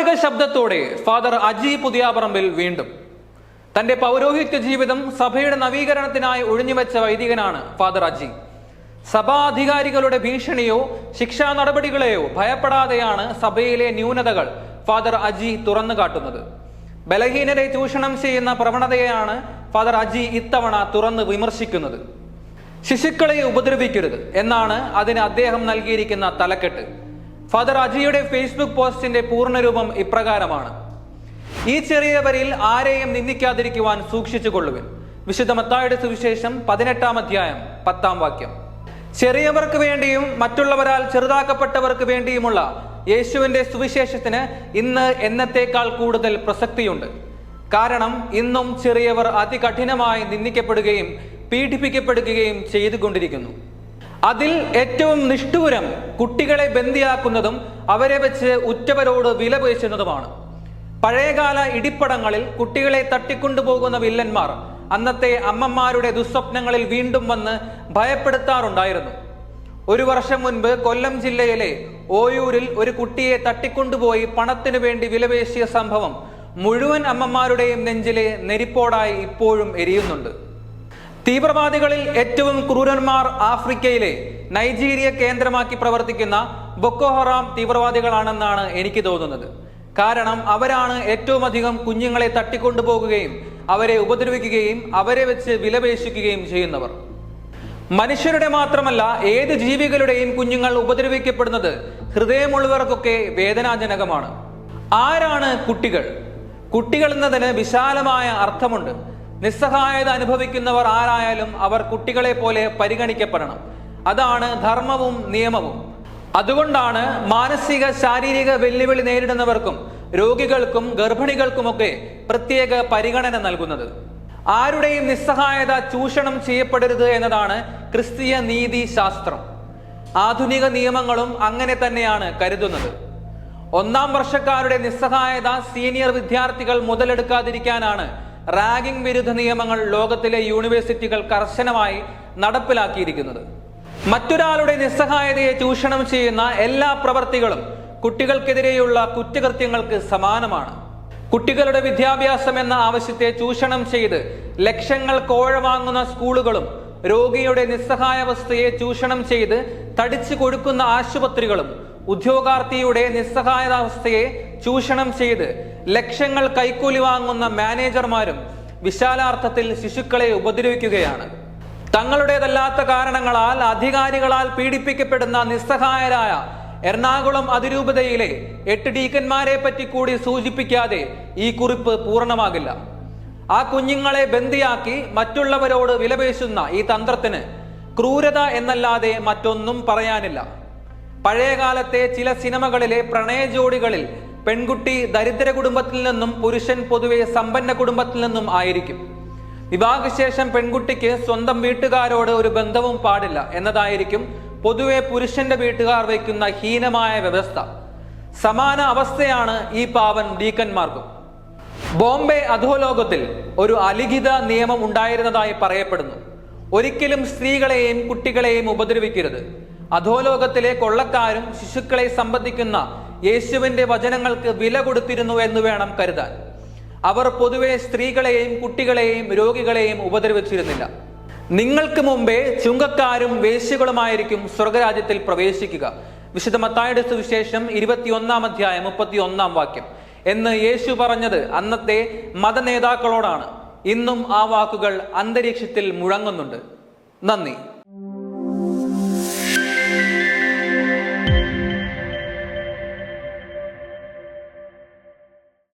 പ്രവാചക ശബ്ദത്തോടെ ഫാദർ അജി പുതിയാപറമ്പിൽ വീണ്ടും. തന്റെ പൗരോഹിത്യ ജീവിതം സഭയുടെ നവീകരണത്തിനായി ഒഴിഞ്ഞുവെച്ച വൈദികനാണ് ഫാദർ അജി. സഭാധികാരികളുടെ ഭീഷണിയോ ശിക്ഷാ നടപടികളെയോ ഭയപ്പെടാതെയാണ് സഭയിലെ ന്യൂനതകൾ ഫാദർ അജി തുറന്നു കാട്ടുന്നത്. ബലഹീനരെ ചൂഷണം ചെയ്യുന്ന പ്രവണതയെയാണ് ഫാദർ അജി ഇത്തവണ തുറന്ന് വിമർശിക്കുന്നത്. ശിശുക്കളെ ഉപദ്രവിക്കരുത് എന്നാണ് അതിന് അദ്ദേഹം നൽകിയിരിക്കുന്ന തലക്കെട്ട്. ഫാദർ അജിയുടെ ഫേസ്ബുക്ക് പോസ്റ്റിന്റെ പൂർണരൂപം ഇപ്രകാരമാണ്. ഈ ചെറിയവരിൽ ആരെയും നിന്ദിക്കാതിരിക്കുവാൻ സൂക്ഷിച്ചു കൊള്ളുവിൻ വിശുദ്ധ മത്തായുടെ സുവിശേഷം പതിനെട്ടാം അധ്യായം പത്താം വാക്യം. ചെറിയവർക്ക് വേണ്ടിയും മറ്റുള്ളവരാൽ ചെറുതാക്കപ്പെട്ടവർക്ക് വേണ്ടിയുമുള്ള യേശുവിന്റെ സുവിശേഷത്തിന് ഇന്ന് എന്നത്തേക്കാൾ കൂടുതൽ പ്രസക്തിയുണ്ട്. കാരണം ഇന്നും ചെറിയവർ അതികഠിനമായി നിന്ദിക്കപ്പെടുകയും പീഡിപ്പിക്കപ്പെടുകയും ചെയ്തുകൊണ്ടിരിക്കുന്നു. അതിൽ ഏറ്റവും നിഷ്ഠൂരം കുട്ടികളെ ബന്ദിയാക്കുന്നതും അവരെ വെച്ച് ഉറ്റവരോട് വില പേശുന്നതുമാണ്. പഴയകാല ഇടിപ്പടങ്ങളിൽ കുട്ടികളെ തട്ടിക്കൊണ്ടുപോകുന്ന വില്ലന്മാർ അന്നത്തെ അമ്മമാരുടെ ദുസ്വപ്നങ്ങളിൽ വീണ്ടും വന്ന് ഭയപ്പെടുത്താറുണ്ടായിരുന്നു. ഒരു വർഷം മുൻപ് കൊല്ലം ജില്ലയിലെ ഓയൂരിൽ ഒരു കുട്ടിയെ തട്ടിക്കൊണ്ടുപോയി പണത്തിനു വേണ്ടി വിലപേശിയ സംഭവം മുഴുവൻ അമ്മമാരുടെയും നെഞ്ചിലെ നെരിപ്പോടായി ഇപ്പോഴും എരിയുന്നുണ്ട്. തീവ്രവാദികളിൽ ഏറ്റവും ക്രൂരന്മാർ ആഫ്രിക്കയിലെ നൈജീരിയ കേന്ദ്രമാക്കി പ്രവർത്തിക്കുന്ന ബൊക്കോഹറാം തീവ്രവാദികളാണെന്നാണ് എനിക്ക് തോന്നുന്നത്. കാരണം അവരാണ് ഏറ്റവും അധികം കുഞ്ഞുങ്ങളെ തട്ടിക്കൊണ്ടുപോകുകയും അവരെ ഉപദ്രവിക്കുകയും അവരെ വെച്ച് വിലപേശിക്കുകയും ചെയ്യുന്നവർ. മനുഷ്യരുടെ മാത്രമല്ല ഏത് ജീവികളുടെയും കുഞ്ഞുങ്ങൾ ഉപദ്രവിക്കപ്പെടുന്നത് ഹൃദയമുള്ളവർക്കൊക്കെ വേദനാജനകമാണ്. ആരാണ് കുട്ടികൾ? കുട്ടികൾ എന്നതിന് വിശാലമായ അർത്ഥമുണ്ട്. നിസ്സഹായത അനുഭവിക്കുന്നവർ ആരായാലും അവർ കുട്ടികളെ പോലെ പരിഗണിക്കപ്പെടണം. അതാണ് ധർമ്മവും നിയമവും. അതുകൊണ്ടാണ് മാനസിക ശാരീരിക വെല്ലുവിളി നേരിടുന്നവർക്കും രോഗികൾക്കും ഗർഭിണികൾക്കുമൊക്കെ പ്രത്യേക പരിഗണന നൽകുന്നത്. ആരുടെയും നിസ്സഹായത ചൂഷണം ചെയ്യപ്പെടരുത് എന്നതാണ് ക്രിസ്തീയ നീതി ശാസ്ത്രം. ആധുനിക നിയമങ്ങളും അങ്ങനെ തന്നെയാണ് കരുതുന്നത്. ഒന്നാം വർഷക്കാരുടെ നിസ്സഹായത സീനിയർ വിദ്യാർത്ഥികൾ മുതലെടുക്കാതിരിക്കാനാണ് റാഗിംഗ് വിരുദ്ധ നിയമങ്ങൾ ലോകത്തിലെ യൂണിവേഴ്സിറ്റികൾ കർശനമായി നടപ്പിലാക്കിയിരിക്കുന്നത്. മറ്റൊരാളുടെ നിസ്സഹായതയെ ചൂഷണം ചെയ്യുന്ന എല്ലാ പ്രവർത്തികളും കുട്ടികൾക്കെതിരെയുള്ള കുറ്റകൃത്യങ്ങൾക്ക് സമാനമാണ്. കുട്ടികളുടെ വിദ്യാഭ്യാസം എന്ന ആവശ്യത്തെ ചൂഷണം ചെയ്ത് ലക്ഷങ്ങൾ കോഴ വാങ്ങുന്ന സ്കൂളുകളും രോഗിയുടെ നിസ്സഹായാവസ്ഥയെ ചൂഷണം ചെയ്ത് തടിച്ചു കൊടുക്കുന്ന ആശുപത്രികളും ഉദ്യോഗാർത്ഥിയുടെ നിസ്സഹായാവസ്ഥയെ ചൂഷണം ചെയ്ത് ലക്ഷങ്ങൾ കൈക്കൂലി വാങ്ങുന്ന മാനേജർമാരും വിശാലാർത്ഥത്തിൽ ശിശുക്കളെ ഉപദ്രവിക്കുകയാണ്. തങ്ങളുടേതല്ലാത്ത കാരണങ്ങളാൽ അധികാരികളാൽ പീഡിപ്പിക്കപ്പെടുന്ന നിസ്സഹായരായ എറണാകുളം അതിരൂപതയിലെ എട്ട് ഡീക്കന്മാരെ പറ്റി കൂടി സൂചിപ്പിക്കാതെ ഈ കുറിപ്പ് പൂർണമാകില്ല. ആ കുഞ്ഞുങ്ങളെ ബന്ദിയാക്കി മറ്റുള്ളവരോട് വിലപേശുന്ന ഈ തന്ത്രത്തിന് ക്രൂരത എന്നല്ലാതെ മറ്റൊന്നും പറയാനില്ല. പഴയകാലത്തെ ചില സിനിമകളിലെ പ്രണയ ജോഡികളിൽ പെൺകുട്ടി ദരിദ്ര കുടുംബത്തിൽ നിന്നും പുരുഷൻ പൊതുവെ സമ്പന്ന കുടുംബത്തിൽ നിന്നും ആയിരിക്കും. വിവാഹശേഷം പെൺകുട്ടിക്ക് സ്വന്തം വീട്ടുകാരോട് ഒരു ബന്ധവും പാടില്ല എന്നതായിരിക്കും പൊതുവെ പുരുഷന്റെ വീട്ടുകാർ വയ്ക്കുന്ന ഹീനമായ വ്യവസ്ഥ. സമാന അവസ്ഥയാണ് ഈ പാവൻ ഡീക്കന്മാർക്കും. ബോംബെ അധോലോകത്തിൽ ഒരു അലിഖിത നിയമം ഉണ്ടായിരുന്നതായി പറയപ്പെടുന്നു. ഒരിക്കലും സ്ത്രീകളെയും കുട്ടികളെയും ഉപദ്രവിക്കരുത്. അധോലോകത്തിലെ കൊള്ളക്കാരും ശിശുക്കളെ സംബന്ധിക്കുന്ന യേശുവിന്റെ വചനങ്ങൾക്ക് വില കൊടുത്തിരുന്നു എന്ന് വേണം കരുതാൻ. അവർ പൊതുവെ സ്ത്രീകളെയും കുട്ടികളെയും രോഗികളെയും ഉപദ്രവിച്ചിരുന്നില്ല. നിങ്ങൾക്ക് മുമ്പേ ചുങ്കക്കാരും വേശ്യകളുമായിരിക്കും സ്വർഗരാജ്യത്തിൽ പ്രവേശിക്കുക. വിശുദ്ധ മത്തായുടെ സുവിശേഷം ഇരുപത്തിയൊന്നാം അധ്യായം മുപ്പത്തി ഒന്നാം വാക്യം. എന്ന് യേശു പറഞ്ഞത് അന്നത്തെ മതനേതാക്കളോടാണ്. ഇന്നും ആ വാക്കുകൾ അന്തരീക്ഷത്തിൽ മുഴങ്ങുന്നുണ്ട്. നന്ദി.